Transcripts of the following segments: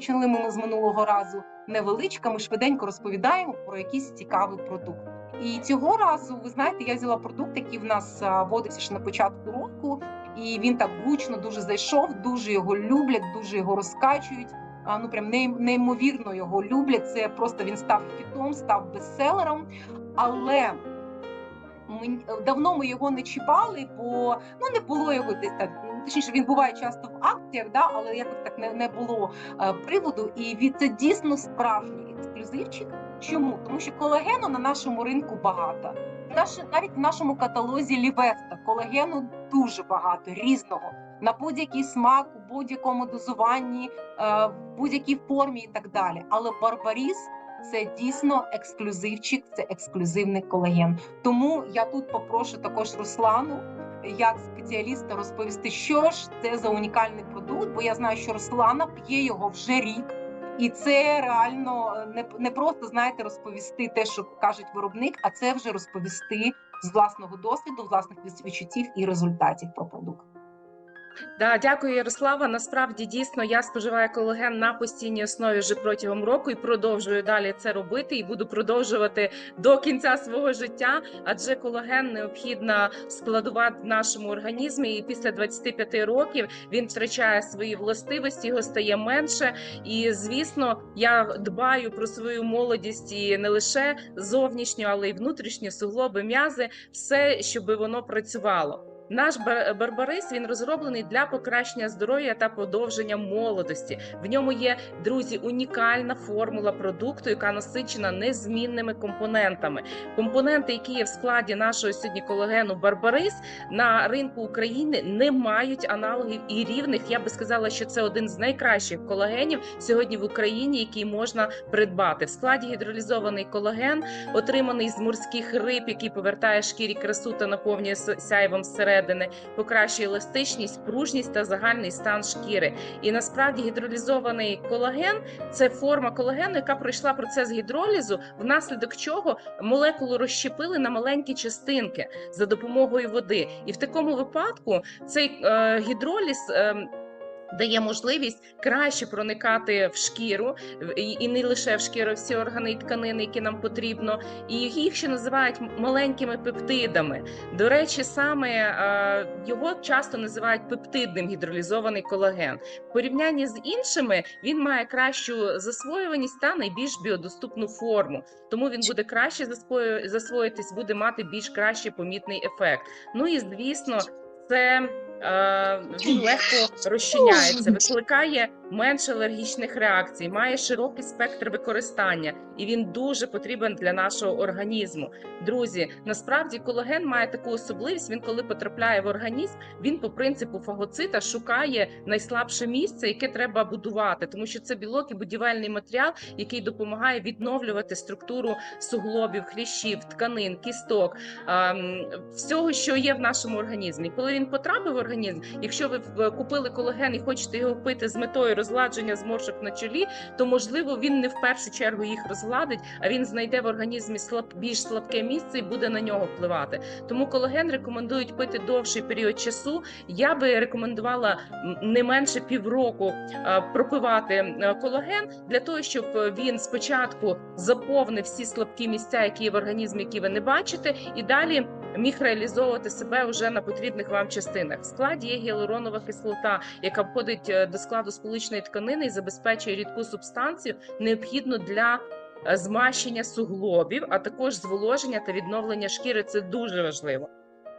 почали ми з минулого разу, невеличка. Ми швиденько розповідаємо про якийсь цікавий продукт. І цього разу, ви знаєте, я взяла продукт, який в нас а, вводився ще на початку року, і він так гучно дуже зайшов, дуже його люблять, дуже його розкачують. А, ну прям нейм- неймовірно його люблять. Це просто він став хітом, став бестселером. Але ми давно ми його не чіпали, бо ну не було його десь так. Точніше, він буває часто в акціях, да, але якось так не, не було е, приводу. І від це дійсно справжній ексклюзивчик. Чому? Тому що колагену на нашому ринку багато. Наш, навіть в нашому каталозі Лівеста колагену дуже багато різного на будь-який смак, у будь-якому дозуванні, е, в будь-якій формі і так далі. Але Барбаріс це дійсно ексклюзивчик, це ексклюзивний колаген. Тому я тут попрошу також Руслану, як спеціаліста, розповісти, що ж це за унікальний продукт, бо я знаю, що Руслана п'є його вже рік. І це реально е, не, не просто знаєте розповісти те, що кажуть виробник, а це вже розповісти з власного досвіду, власних відчуттів і результатів про продукт. Да, дякую, Ярослава. Насправді дійсно я споживаю колаген на постійній основі вже протягом року і продовжую далі це робити. І буду продовжувати до кінця свого життя. Адже колаген необхідна складова в нашому організмі. І після 25 років він втрачає свої властивості, його стає менше. І звісно, я дбаю про свою молодість і не лише зовнішню, але й внутрішню суглоби, м'язи, все, щоб воно працювало. Наш бар- барбарис він розроблений для покращення здоров'я та подовження молодості. В ньому є друзі унікальна формула продукту, яка насичена незмінними компонентами. Компоненти, які є в складі нашого сьогодні колагену Барбарис, на ринку України не мають аналогів і рівних. Я би сказала, що це один з найкращих колагенів сьогодні в Україні, який можна придбати. В складі гідролізований колаген, отриманий з морських риб, який повертає шкірі красу та наповнює сяйвом зсередини, покращує еластичність, пружність та загальний стан шкіри. І насправді гідролізований колаген це форма колагену, яка пройшла процес гідролізу, внаслідок чого молекулу розщепили на маленькі частинки за допомогою води. І в такому випадку цей е, гідроліз. Е, Дає можливість краще проникати в шкіру і не лише в шкіру, всі органи і тканини, які нам потрібно, і їх ще називають маленькими пептидами. До речі, саме е, його часто називають пептидним гідролізований колаген. В порівнянні з іншими він має кращу засвоюваність та найбільш біодоступну форму. Тому він буде краще засвоїтись, буде мати більш краще помітний ефект. Ну і звісно, це. Е, Він легко розчиняється, викликає менше алергічних реакцій, має широкий спектр використання, і він дуже потрібен для нашого організму. Друзі, насправді колаген має таку особливість. Він, коли потрапляє в організм, він по принципу фагоцита шукає найслабше місце, яке треба будувати, тому що це білок і будівельний матеріал, який допомагає відновлювати структуру суглобів, хрящів, тканин, кісток, всього, що є в нашому організмі. Коли він потрапив в організм, якщо ви в- купили колаген і хочете його пити з метою розгладження зморшок на чолі, то можливо він не в першу чергу їх розгладить, а він знайде в організмі слаб, більш слабке місце і буде на нього впливати. Тому колаген рекомендують пити довший період часу. Я би рекомендувала не менше півроку е, пропивати е, колаген для того, щоб е, він спочатку заповнив всі слабкі місця, які є в організмі, які ви не бачите, і далі міг реалізовувати себе вже на потрібних вам частинах. Складі є гіалуронова кислота, яка входить е, до складу сполучної тканини і забезпечує рідку субстанцію, необхідну для е, змащення суглобів, а також зволоження та відновлення шкіри. Це дуже важливо.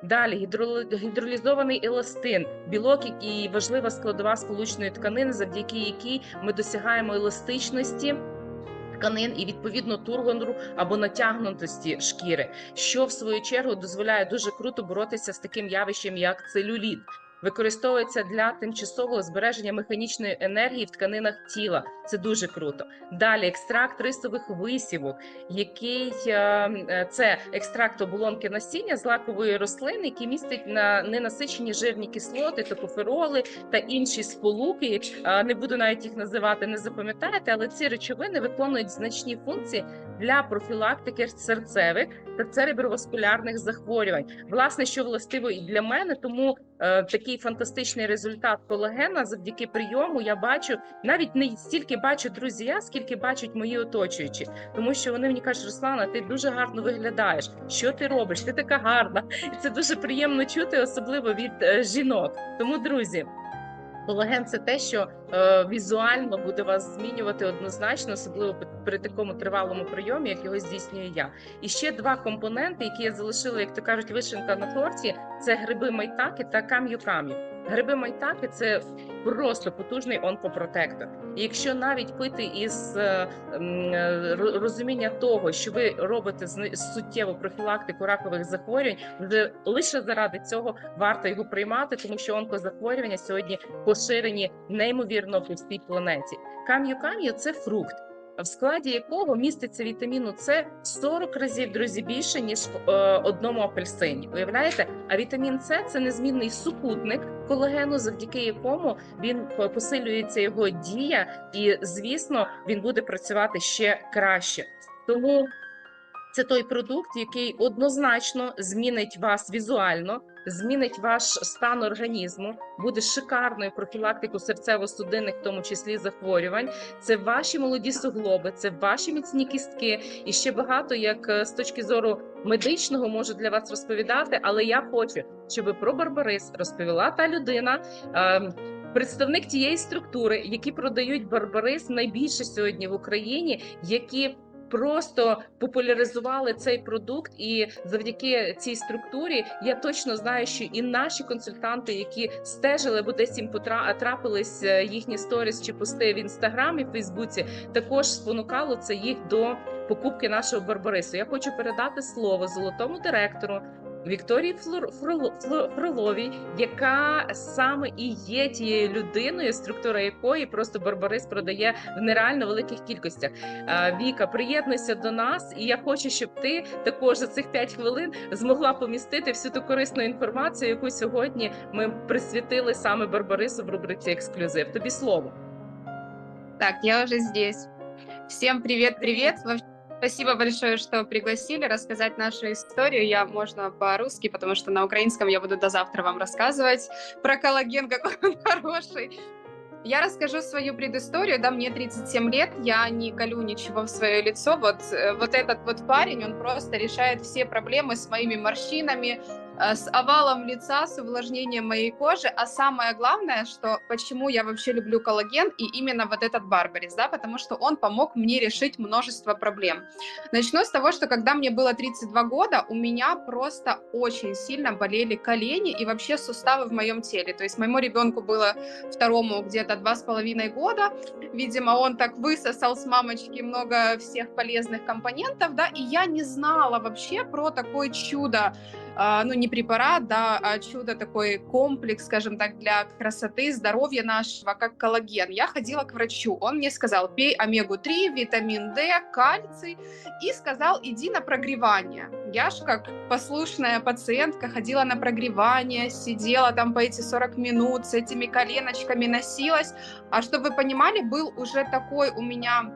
Далі гідролізований еластин, білок і важлива складова сполучної тканини, завдяки якій ми досягаємо еластичності. Тканин і відповідно тургонру або натягнутості шкіри, що в свою чергу дозволяє дуже круто боротися з таким явищем, як целюліт. Використовується для тимчасового збереження механічної енергії в тканинах тіла. Це дуже круто. Далі екстракт рисових висівок, який е, е, це екстракт оболонки насіння з лакової рослини, який містить на ненасичені жирні кислоти, токофероли та інші сполуки. Е, Не буду навіть їх називати, не запам'ятаєте, але ці речовини виконують значні функції для профілактики серцевих та цереброваскулярних захворювань. Власне, що властиво і для мене, тому е, такий фантастичний результат колагена завдяки прийому. Я бачу навіть не стільки бачу друзі, скільки бачать мої оточуючі, тому що вони мені кажуть, Руслана, ти дуже гарно виглядаєш. Що ти робиш? Ти така гарна, і це дуже приємно чути, особливо від е, жінок. Тому, друзі. Колаген це те, що е, візуально буде вас змінювати однозначно, особливо при- такому тривалому прийомі, як його здійснюю я. І ще два компоненти, які я залишила, як то кажуть, вишенка на торті, це гриби майтаки та кам'ю-кам'ю. Гриби майтаки це просто потужний онкопротектор. І якщо навіть пити із е, е, ро- розуміння того, що ви робите суттєву профілактику ракових захворювань, вже лише заради цього варто його приймати, тому що онкозахворювання сьогодні поширені неймовірно по всій планеті. Кам'ю-кам'ю це фрукт. В складі якого міститься вітаміну С 40 разів друзі більше ніж в е, одному апельсині. Уявляєте? А вітамін С це незмінний супутник колагену, завдяки якому він посилюється його дія, і звісно, він буде працювати ще краще. Тому це той продукт, який однозначно змінить вас візуально, змінить ваш стан організму, буде шикарною профілактикою серцево-судинних, в тому числі захворювань. Це ваші молоді суглоби, це ваші міцні кістки, і ще багато як е, з точки зору медичного можу для вас розповідати. Але я хочу, щоб про Барбарис розповіла та людина. ем, Представник тієї структури, які продають барбарис найбільше сьогодні в Україні, які просто популяризували цей продукт, і завдяки цій структурі я точно знаю, що і наші консультанти, які стежили, бо десь їм потрапились е, їхні сторіс чи пости в інстаграмі, Фейсбуці, також спонукало це їх до покупки нашого барбарису. Я хочу передати слово золотому директору. Вікторії. Фроловій, яка саме і є тією людиною, структура якої просто Барбарис продає в нереально великих кількостях. Віка, приєднуйся до нас, і я хочу, щоб ти також за цих 5 хвилин змогла помістити всю ту корисну інформацію, яку сьогодні ми присвятили саме Барбарису в рубриці ексклюзив. Тобі слово. Так, я уже здесь. Всем привет-привет. Вообще, Спасибо большое, что пригласили рассказать нашу историю. Я можно по-русски, потому что на украинском я буду до завтра вам рассказывать про коллаген, какой он хороший. Я расскажу свою предысторию. Да, мне 37 лет, я не колю ничего в свое лицо. Вот, э, вот этот вот парень, он просто решает все проблемы с моими морщинами, э, с овалом лица, с увлажнением моей кожи. А самое главное, что почему я вообще люблю коллаген и именно вот этот барбарис, да, потому что он помог мне решить множество проблем. Начну с того, что когда мне было 32 года, у меня просто очень сильно болели колени и вообще суставы в моем теле. То есть моему ребенку было второму где-то два с половиной года. Видимо, он так высосал с мамочки много всех полезных компонентов, да, и я не знала вообще про такое чудо, ну не препарат, да, а чудо такой комплекс, скажем так, для красоты, здоровья нашего, как коллаген. Я ходила к врачу, он мне сказал, пей омегу-3, витамин D, кальций, и сказал, иди на прогревание. Я ж как послушная пациентка ходила на прогревание, сидела там по эти 40 минут, с этими коленочками носилась. А чтобы вы понимали, был уже такой у меня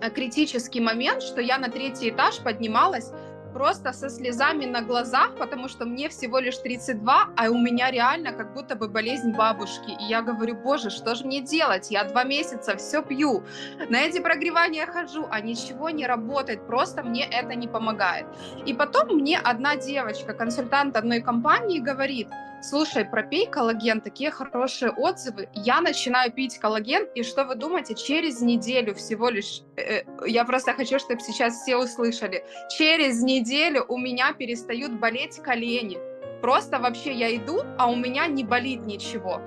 э, критический момент, что я на третий этаж поднималась просто со слезами на глазах, потому что мне всего лишь 32, а у меня реально как будто бы болезнь бабушки. И я говорю, боже, что же мне делать? Я два месяца все пью, на эти прогревания хожу, а ничего не работает, просто мне это не помогает. И потом мне одна девочка, консультант одной компании, говорит, слушай, пропей коллаген, такие хорошие отзывы. Я начинаю пить коллаген, и что вы думаете, через неделю всего лишь, э, я просто хочу, чтобы сейчас все услышали, через неделю у меня перестают болеть колени. Просто вообще я иду, а у меня не болит ничего.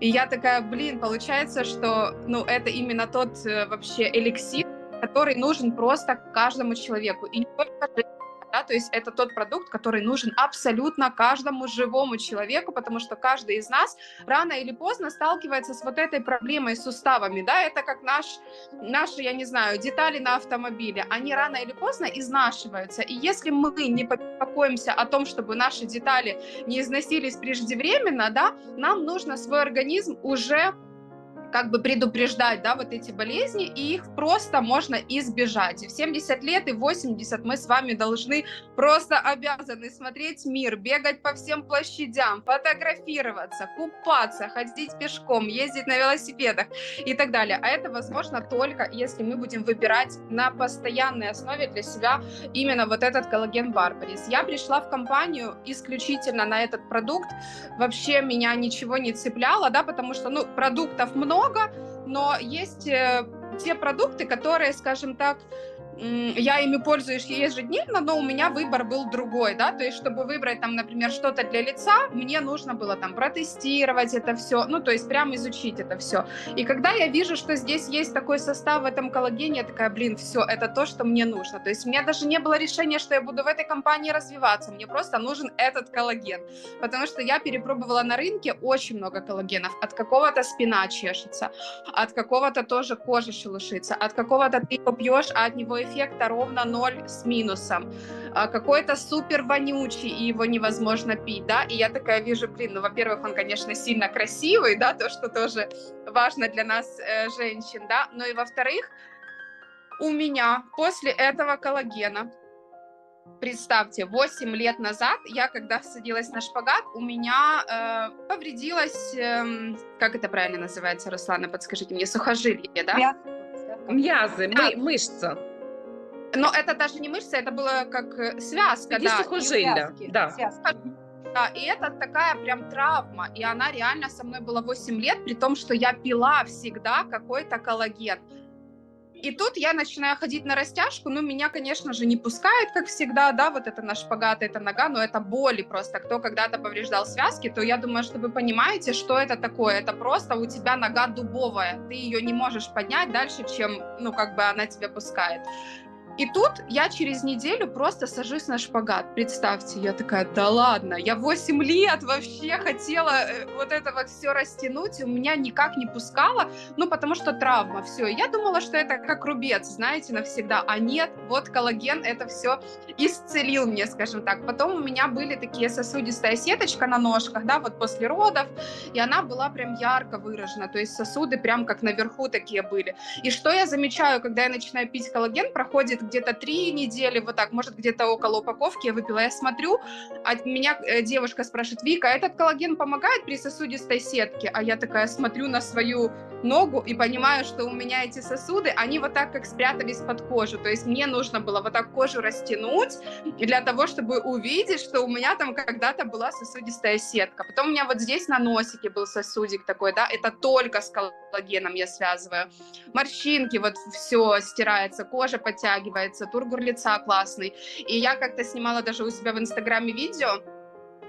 И я такая, блин, получается, что, ну, это именно тот э, вообще эликсир, который нужен просто каждому человеку. И не только да, то есть это тот продукт, который нужен абсолютно каждому живому человеку, потому что каждый из нас рано или поздно сталкивается с вот этой проблемой с суставами, да, это как наш, наши, я не знаю, детали на автомобиле, они рано или поздно изнашиваются, и если мы не беспокоимся о том, чтобы наши детали не износились преждевременно, да, нам нужно свой организм уже как бы предупреждать, да, вот эти болезни, и их просто можно избежать. И в 70 лет и 80 мы с вами должны просто обязаны смотреть мир, бегать по всем площадям, фотографироваться, купаться, ходить пешком, ездить на велосипедах и так далее. А это возможно только если мы будем выбирать на постоянной основе для себя именно вот этот коллаген Барбарис. Я пришла в компанию исключительно на этот продукт. Вообще меня ничего не цепляло, да, потому что, ну, продуктов много, но есть э, те продукты, которые, скажем так, м, я ими пользуюсь ежедневно, но у меня выбор был другой, да, то есть, чтобы выбрать там, например, что-то для лица, мне нужно было там протестировать это все, ну, то есть, прям изучить это все. И когда я вижу, что здесь есть такой состав в этом коллагене, я такая, блин, все, это то, что мне нужно. То есть, у меня даже не было решения, что я буду в этой компании развиваться, мне просто нужен этот коллаген, потому что я перепробовала на рынке очень много коллагенов, от какого-то спина чешется, от какого-то тоже кожа шелушится, от какого-то ты пьешь, а от него эффекта ровно ноль с минусом. А, какой-то супер вонючий, и его невозможно пить, да, и я такая вижу, блин, ну, во-первых, он, конечно, сильно красивый, да, то, что тоже важно для нас, э, женщин, да, но и во-вторых, у меня после этого коллагена Представьте, 8 лет назад я, когда садилась на шпагат, у меня э, повредилась, эм, как это правильно называется, Руслана, подскажите мне, сухожилие, да? Связка, связка. М'язи, Так. Но это даже не мышца, это было как э, связка, да. и сухожилля. Связки, Да. связки. Да, и это такая прям травма, и она реально со мной была 8 лет, при том, что я пила всегда какой-то коллаген. И тут я начинаю ходить на растяжку, ну, меня, конечно же, не пускают, как всегда, да, вот это на шпагат, это нога, но это боли просто. Кто когда-то повреждал связки, то я думаю, что вы понимаете, что это такое. Это просто у тебя нога дубовая, ты ее не можешь поднять дальше, чем, ну, как бы она тебя пускает. И тут я через неделю просто сажусь на шпагат. Представьте, я такая, да ладно, я 8 лет вообще хотела э, вот это вот все растянуть, и у меня никак не пускало, ну, потому что травма, все. Я думала, что это как рубец, знаете, навсегда. А нет, вот коллаген это все исцелил мне, скажем так. Потом у меня были такие сосудистая сеточка на ножках, да, вот после родов, и она была прям ярко выражена, то есть сосуды прям как наверху такие были. И что я замечаю, когда я начинаю пить коллаген, проходит где-то три недели, вот так, может, где-то около упаковки я выпила, я смотрю, а меня э, девушка спрашивает, Вика, а этот коллаген помогает при сосудистой сетке? А я такая смотрю на свою ногу и понимаю, что у меня эти сосуды, они вот так как спрятались под кожу, то есть мне нужно было вот так кожу растянуть для того, чтобы увидеть, что у меня там когда-то была сосудистая сетка. Потом у меня вот здесь на носике был сосудик такой, да, это только с коллагеном я связываю морщинки, вот все стирается, кожа подтягивается, тургур лица классный. И я как-то снимала даже у себя в Инстаграме видео,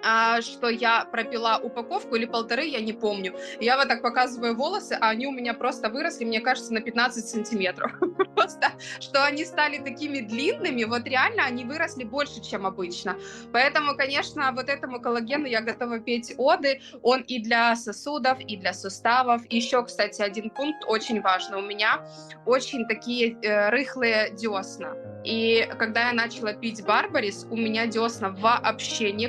а, что я пропила упаковку или полторы, я не помню. Я вот так показываю волосы, а они у меня просто выросли, мне кажется, на 15 сантиметров. Просто, что они стали такими длинными, вот реально они выросли больше, чем обычно. Поэтому, конечно, вот этому коллагену я готова петь оды. Он и для сосудов, и для суставов. Еще, кстати, один пункт очень важный. У меня очень такие э, рыхлые десна. И когда я начала пить Барбарис, у меня десна вообще не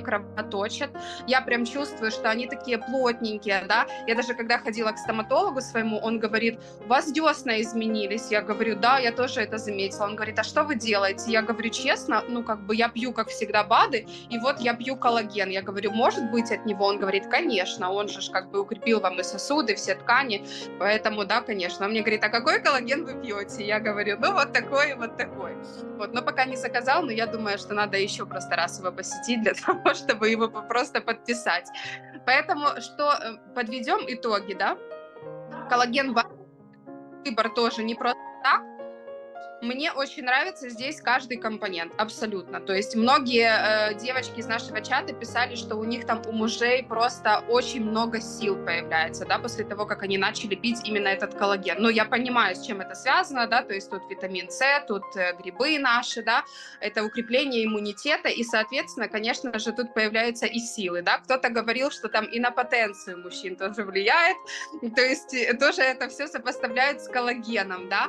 кровоточат. Я прям чувствую, что они такие плотненькие, да. Я даже когда ходила к стоматологу своему, он говорит, у вас десна изменились. Я говорю, да, я тоже это заметила. Он говорит, а что вы делаете? Я говорю, честно, ну как бы я пью, как всегда, БАДы, и вот я пью коллаген. Я говорю, может быть от него? Он говорит, конечно, он же как бы укрепил вам и сосуды, все ткани, поэтому да, конечно. Он мне говорит, а какой коллаген вы пьете? Я говорю, ну вот такой, вот такой. Вот, но пока не заказал, но я думаю, что надо еще просто раз его посетить для того, чтобы его по- просто подписать. Поэтому что э, подведем итоги, да? Коллаген ба- выбор тоже не просто так. Мне очень нравится здесь каждый компонент, абсолютно. То есть многие э, девочки из нашего чата писали, что у них там у мужей просто очень много сил появляется, да, после того, как они начали пить именно этот коллаген. Но я понимаю, с чем это связано, да, то есть тут витамин С, тут э, грибы наши, да, это укрепление иммунитета, и, соответственно, конечно же, тут появляются и силы, да. Кто-то говорил, что там и на потенцию мужчин тоже влияет, то есть э, тоже это все сопоставляют с коллагеном, да.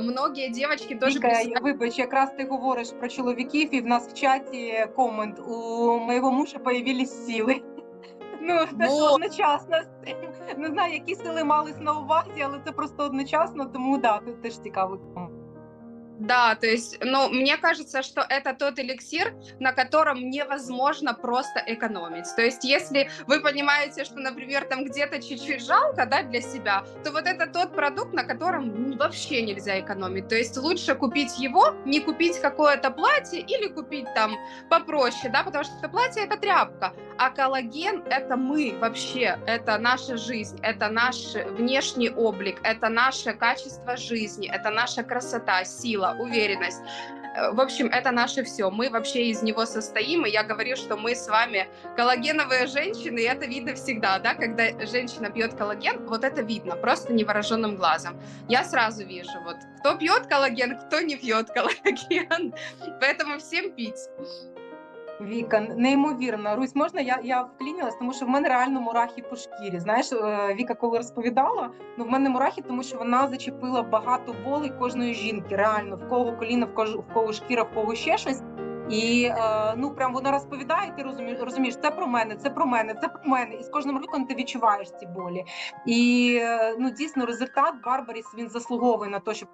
Многие девочки тоже Віка, я вибач, якраз ти говориш про чоловіків, і в нас в чаті комент. У моєго мужа появились сили. Ну, це ж одночасно. Не знаю, які сили мались на увазі, але це просто одночасно, тому да, це теж цікавий комент. Да, то есть, ну, мне кажется, что это тот эликсир, на котором невозможно просто экономить. То есть, если вы понимаете, что, например, там где-то чуть-чуть жалко, да, для себя, то вот это тот продукт, на котором вообще нельзя экономить. То есть, лучше купить его, не купить какое-то платье или купить там попроще, да, потому что платье это тряпка, а коллаген это мы вообще, это наша жизнь, это наш внешний облик, это наше качество жизни, это наша красота, сила, уверенность. Э, В общем, это наше все. Мы вообще из него состоим, и я говорю, что мы с вами коллагеновые женщины, и это видно всегда, да, когда женщина пьет коллаген, вот это видно, просто невооруженным глазом. Я сразу вижу, вот, кто пьет коллаген, кто не пьет коллаген. Поэтому всем пить. Віка, неймовірно. Русь, можна я, я вклінилась, тому що в мене реально мурахи по шкірі. Знаєш, е, Віка, коли розповідала, ну в мене мурахи, тому що вона зачепила багато болей кожної жінки. Реально, в кого коліна, в кого, в кого шкіра, в кого ще щось. І е, ну прям вона розповідає, ти розумієш, розумієш, це про мене, це про мене, це про мене. І з кожним роком ти відчуваєш ці болі. І е, ну дійсно результат Барбаріс він заслуговує на те, щоб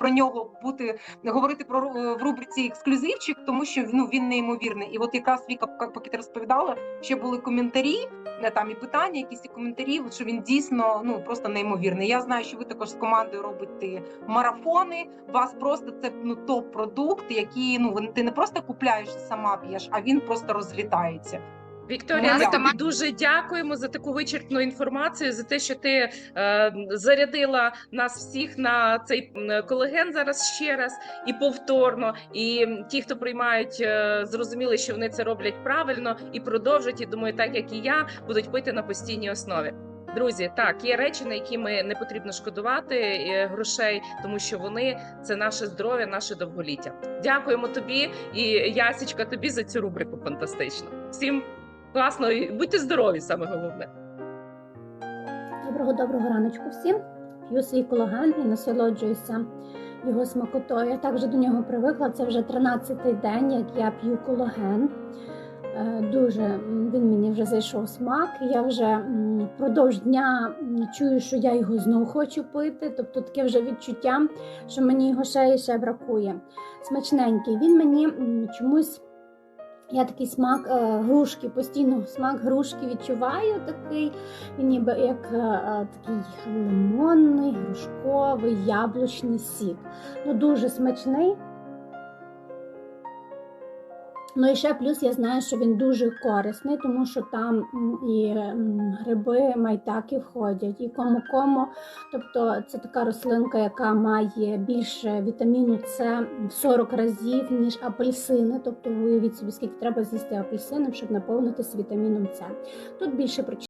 про нього бути говорити про в рубриці ексклюзивчик, тому що ну він неймовірний. І от якраз Віка, поки ти розповідала, ще були коментарі, е, там і питання, якісь і коментарі, що він дійсно ну просто неймовірний. Я знаю, що ви також з командою робите марафони. Вас просто це ну топ-продукт, який ну ти не просто купляєш і сама п'єш, а він просто розлітається. Вікторія, ми тобі дуже дякуємо за таку вичерпну інформацію, за те, що ти е, зарядила нас всіх на цей м, колаген зараз ще раз і повторно. І ті, хто приймають, е, зрозуміли, що вони це роблять правильно і продовжать. І думаю, так як і я, будуть пити на постійній основі. Друзі, так є речі, на які ми не потрібно шкодувати е, грошей, тому що вони це наше здоров'я, наше довголіття. Дякуємо тобі і Ясічка, тобі за цю рубрику фантастично. Всім класно і будьте здорові, саме головне. Доброго доброго раночку всім. П'ю свій колаген і насолоджуюся його смакотою. Я так вже до нього привикла. Це вже 13-й день, як я п'ю колаген. Е, Дуже він мені вже зайшов смак. Я вже впродовж дня чую, що я його знову хочу пити. Тобто таке вже відчуття, що мені його ще і ще бракує. Смачненький. Він мені чомусь. Я такий смак е, грушки, постійно смак грушки відчуваю такий. Ніби як е, е, такий лимонний, грушковий, яблучний сік. Ну, дуже смачний. Ну і ще плюс я знаю, що він дуже корисний, тому що там і гриби, майтаки входять, і кому-кому. Тобто це така рослинка, яка має більше вітаміну С в 40 разів, ніж апельсини. Тобто уявіть собі, скільки треба з'їсти апельсинів, щоб наповнитися вітаміном С. Тут більше